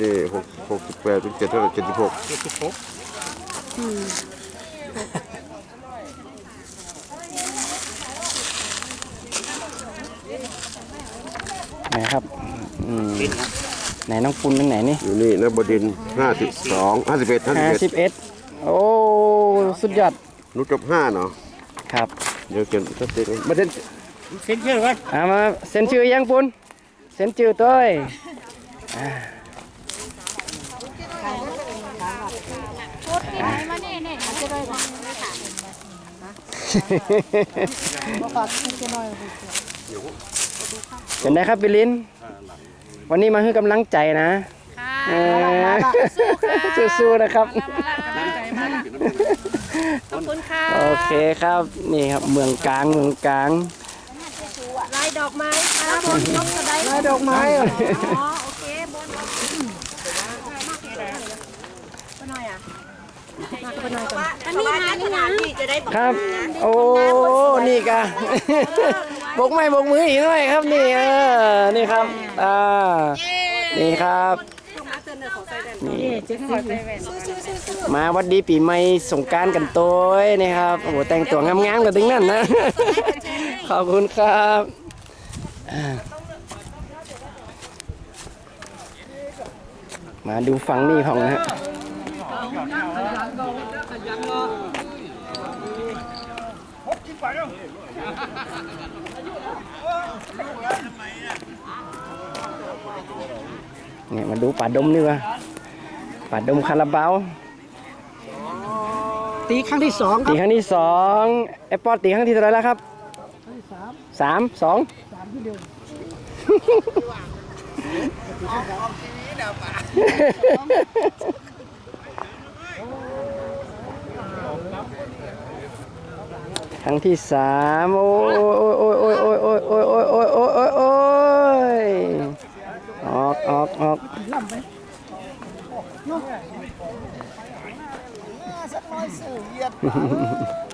นี่หกหกสิบแปดเป็นเจ็ดเท่าไหร่เจ็ดสิบหกเจ็ดสิบหกไหนครับอืมไหนน้องปุณเป็นไหนนี่อยู่นี่นะบดินห้าสิบสองห้าสิบเอ็ดห้าห้าสิสิบบเอ็ดเอ็ดโอ้สุดยอดนุจบห้าเนาะครับเดี๋ยวเขียนชัดเจนมาเด่นเซ็นชื่อกันเอามาเซ็นชื่อยังปุณเซ็นชื่อตัวเอ้ยอ่า มาเนี่ยเนี่ยจะได้ไหมเป็นไงครับบิลิน วันนี้มาให้กำลังใจนะค่ะเออสู้ๆนะครับ ขอบคุณค่ะ โอเคครับ นี่ครับเมืองกลางเมืองกลางลายดอกไม้ค่ะบนยกกระไดลายดอกไม้เหรออ๋อโอเคบน อันนี้มานี่นะครับ โอ้ นี่กะ บกไม้บกมืออีกหน่อยครับนี่เออ นี่ครับ อ่า นี่ครับ นี่ มาวัดดีปีใหม่สงกรารกันโตัวนี่ครับ โอ้โหแต่งตัวงามๆกันถึงนั่นนะ ขอบคุณครับอ่ามาดูฝั่งนี้ของนะฮะ เนี่ยมาดูป่าดมนี่วะป่าดมคาราบาวตีครั้งที่สองคตีรับครั้งที่สองแอปเปิลตีครั้งที่เท่าไหรแล้วครับสามสอง ครั้งที่สามโอ้ยโอ้ยโอ้ยโอ้ยโอ้ยโอ้ยโอ้ยโอ้ยโอ้ยโอ้ยโอ้ยโอ้ยออกออกออกอื้อ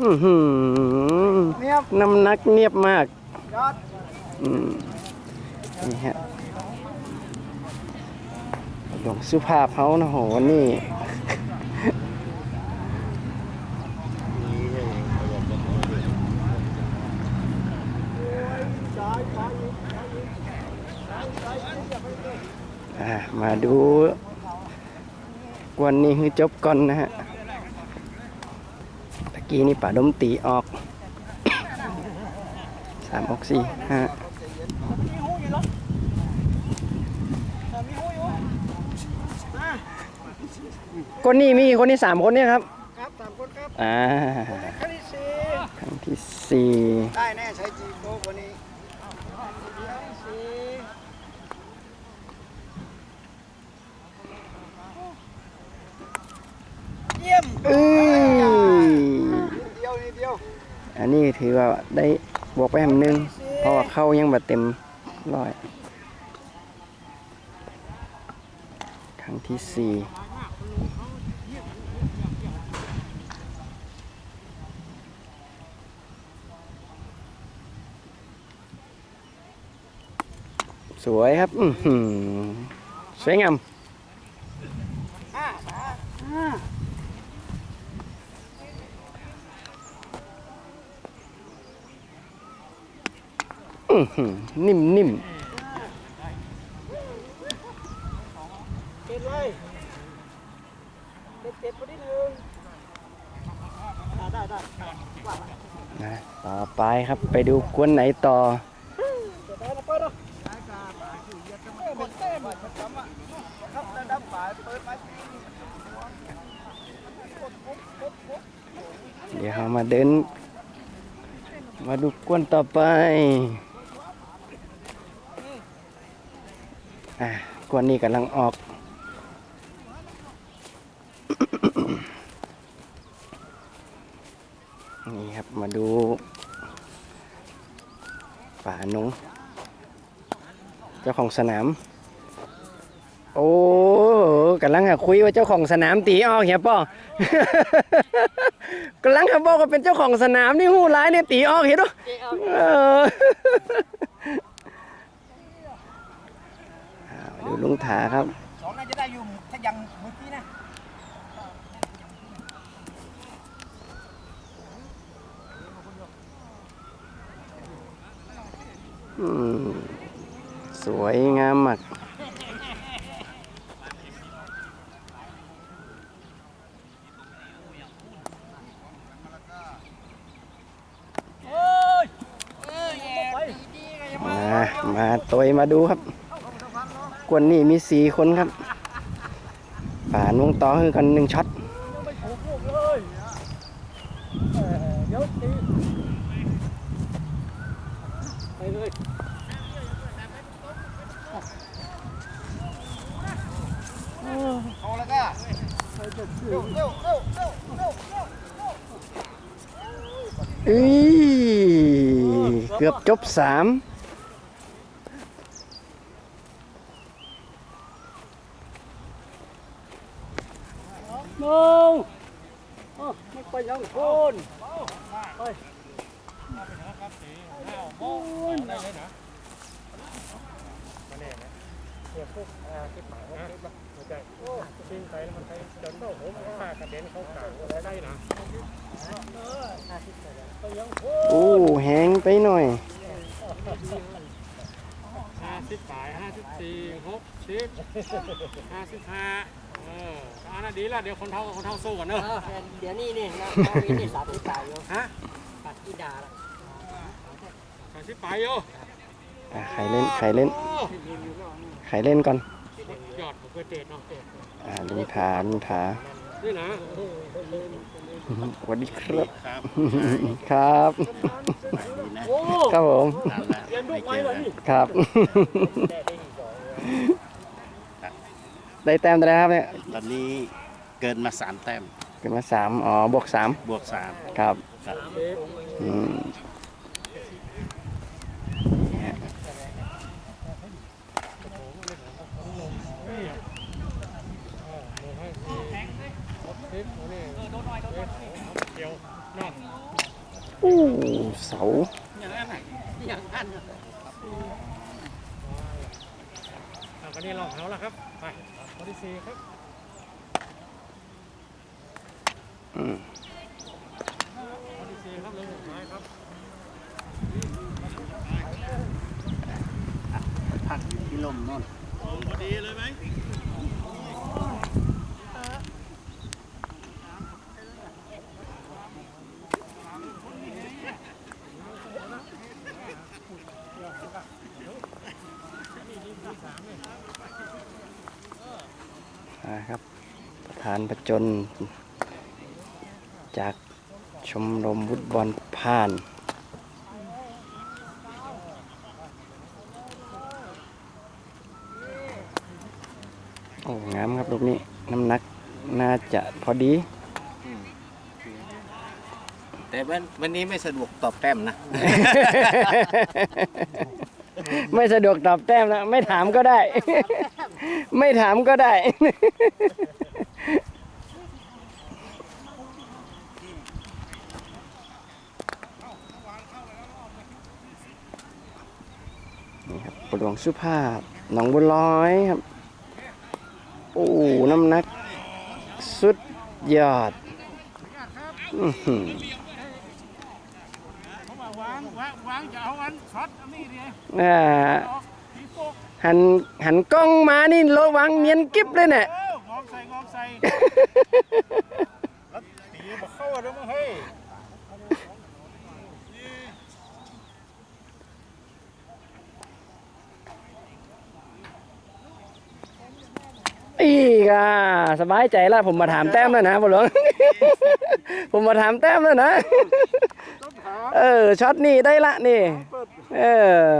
หือเนียบน้ำหนักเนียบมากยอดอืมนี่ฮะหลวงสุภาพเขานะโหนี่ มาดู วันนี้คือจบก่อนนะฮะตะกี้นี่ป่าดมตีออกสามออกสี่ห้าคนนี้มีคนที่สามคนเนี่ยครับ ครับสามคนครับ อ่า ครั้งที่สี่ครั้งที่สี่ได้แน่ใช้จีโฟกวันนี้ครั้งที่สี่ เอ้ยเดียวเดียวอันนี้ถือว่าได้บวกไปแหมนึงเพราะว่าเข้ายังแบบเต็มร้อยครั้งที่สี่สวยครับอือหือสวยงาม นิ่มนิ่มนะต่อไปครับไปดูกวนไหนต่อเดี๋ยวมาเดิน มาดูกวนต่อไป กวนนี้กำลังออก นี่ครับมาดูป่านุงเจ้าของสนาม โอ้กำลังหาคุยว่าเจ้าของสนามตีออกเหียป่อกำลังหาบอกว่าเป็นเจ้าของสนามนี่หูร้ายเนี่ยตีออกเห็นด้วย ถาครับสองน่าจะได้อยู่ถ้ายังเมื่อกี้นะอืมสวยงามมากเอ้ยเอ้ยไปมา มาตัวมาดูครับ กวนนี่มีสี่คนครับป่านุ่งต่อคือกันหนึ่งช็อตเอาล้วก็เร็วเร็วเร็วเร็วเร็วเร็วอีเกือบจบสาม โน้อ๋อไม่ไปยังโคนไปโคนได้เลยนะมาแน่นะเดี๋ยวพวกอาคิดหมายว่าคิดว่าหัวใจโอ้ชิงไปแล้วมันไปจนโต้ผมฆ่ากระเด็นเข้ากลางอะไรได้นะไปยังโคโอ้แหงไปหน่อยห้าสิบสายห้าสิบสี่หกสิบห้าสิบห้า เอออันนั้นดีละเดี๋ยวคนเท่ากับคนเท่าสู้กันเนอะเดี๋ยวนี้นี่นะน้องวินนี่สามสิบสายอยู่ฮะปัดกีดาละสามสิบไปโยอะใครเล่นใครเล่นโอ้ใครเล่นก่อนยอดของเพื่อเดชเนาะเดชอ่าลุงถาลุงถานี่นะสวัสดีครับครับโอ้ครับผม เรียนลูกไม้เหรอนี่ครับได้ แต้มอะไรครับเนี่ยตอนนี้เกินมาสามแต้มเกิดมาสามอ๋อบวกสามบวกสามครับครับอืมอู้เสาอย่างนั้นไหนอย่างนั้นเอาคนนี้ลองเขาแล้วครับไป คนที่สี่ครับอืมคนที่สี่ครับเรื่องสุดท้ายครับพักอยู่ที่ลมโน่นพอดีเลยไหม ประธานประจน จากชมรมฟุตบอลผ่าน โอ้งามครับลูกนี้ น้ำหนักน่าจะพอดี แต่วันวันนี้ไม่สะดวกตอบแต้มนะ ไม่สะดวกตอบแต้มแล้วไม่ถามก็ได้ ไม่ถามก็ได้ นี่ครับปลวง สุภาพ หนองบัวลอยครับ โอ้ น้ำหนัก สุดยอดอื้อหือผมว่าวางวางวางจะเอาอันช็อตอันนี้ดิอ่าทีโฟกหันหันกล้องมานี่ระวังเนียนกิ๊บเลยเนี่ยเอองอมใส่งอมใส่แล้วตีมาเข้าอะเด้อมึงเฮ้ย อีกอะสบายใจละผมมาถามแต้มแล้วนะพ่อหลวง ผมมาถามแต้มแล้วนะ เออช็อตนี้ได้ละนี่ เออ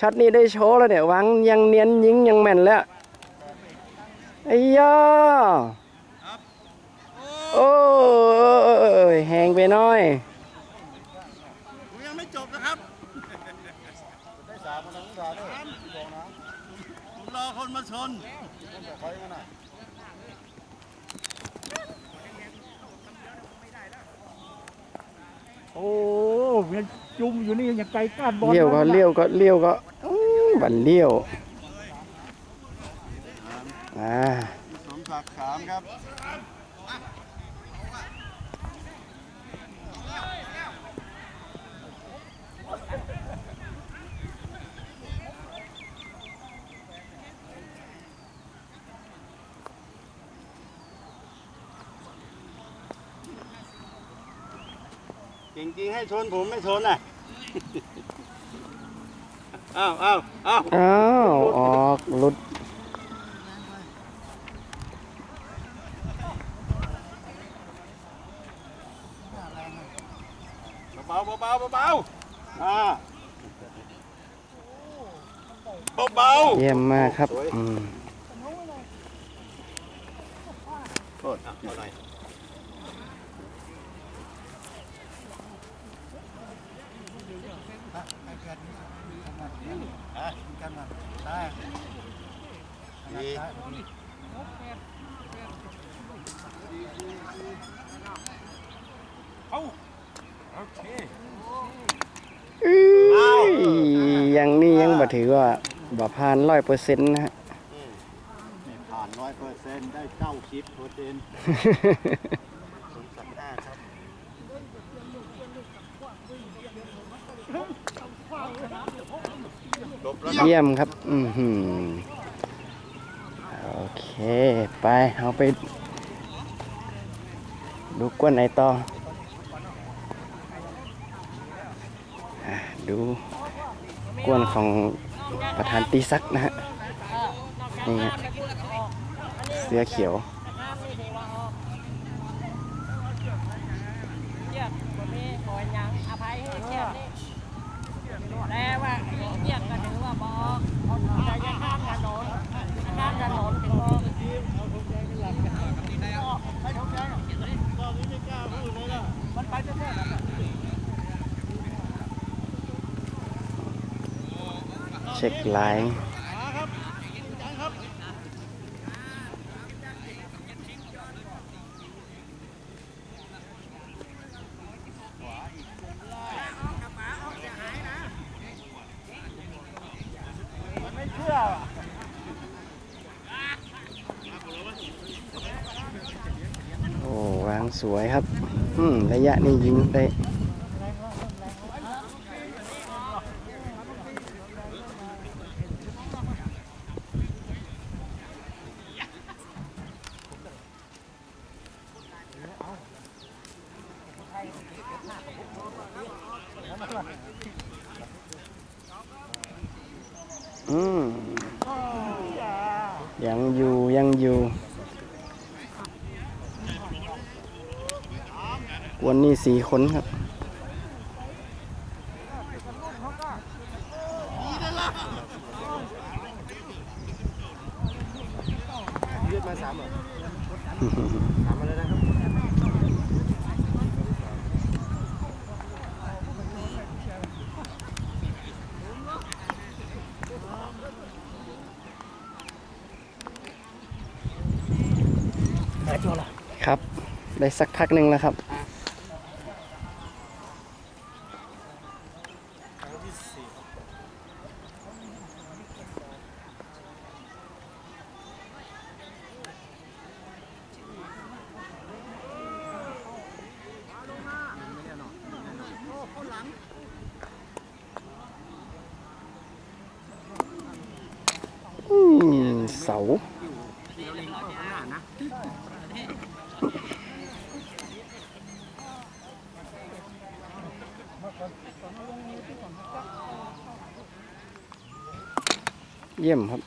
ช็อตนี้ได้โชว์แล้วเนี่ยวางยังเนียนยิงยังแม่นแล้วไอ้ย่อโอ้ยแหงไปน้อยยังไม่จบนะครับได้สามคนนะผมรอคนมาชน ยังจุ่มอยู่นี่ยังไกลก้านบอลเลี้ยวก็เลี้ยวก็เลี้ยวก็อื้อบันเลี้ยวอ่าสมศักดิ์ขามครับ จริงๆให้ชนผมไม่ชนอะอ้าวอ้าวอ้าวอ้าวออกหลุดเบาๆเบาๆเบาๆอ่าเบาเยี่ยมมากครับอืม ๆโทษอะเอาหน่อยดี อื้อ ยังนี่ยังบ่ถือว่าบ่ผ่านร้อยเปอร์เซ็นต์นะฮะผ่านร้อยเปอร์เซ็นต์ได้เก้าสิบเปอร์เซ็นต์สมศักดิ์ห้าครับ เยี่ยมครับ อือหือโอเค ไป เอาไป ดูกวนไหนต่อ ดูกวนของประธานตีซักนะฮะ นี่ฮะเสื้อเขียว เจียกบ่มีขอหยังอภัยให้เจียกนี่แต่ว่าเจียกก็ถือว่าบ่แต่อยังข้ามถนนข้ามถนนถึงบ่ เช็คไลน์โอ้วางสวยครับ อืม ระยะนี้ยิงได้ อืม ยังอยู่ยังอยู่ วันนี้สี่คนครับยืดมาสามเหรอสามมาเลยนะครับครับ ได้สักพักหนึ่งแล้วครับ อืม เสา เยี่ยมครับ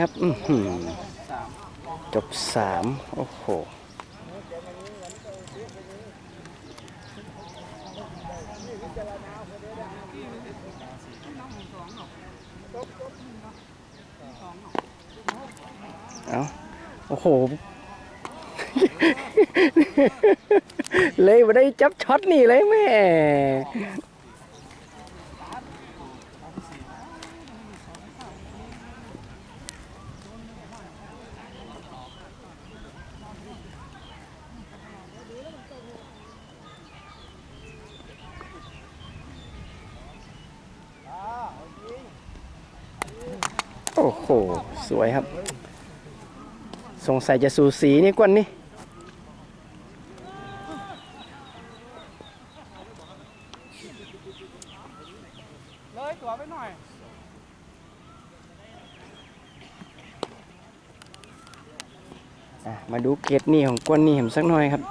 ครับจบสามโอ้โหเอาโอ้โห เลยไม่ได้จับช็อตนี่เลยแม่ อ้โห สวยครับ สงสัยจะสูสีนี่กวนนี่เลยตัวไปหน่อยอะมาดูเกรดนี่ของกวนนี่ผมสักหน่อยครับ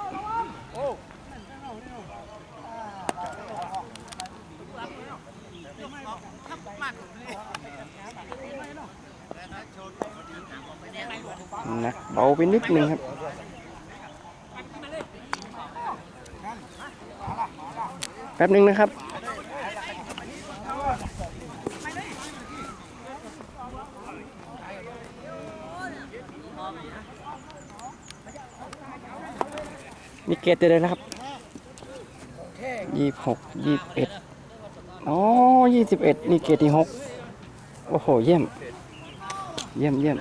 หนักเบา ไปนิดนึงครับแป๊บนึงนะครับนี่เกรดเลยนะครับยี่หกยี่สิบเอ็ดอ๋อยี่สิบเอ็ดนี่เกรดที่หกโอ้โห เยี่ยม เยี่ยมเยี่ยม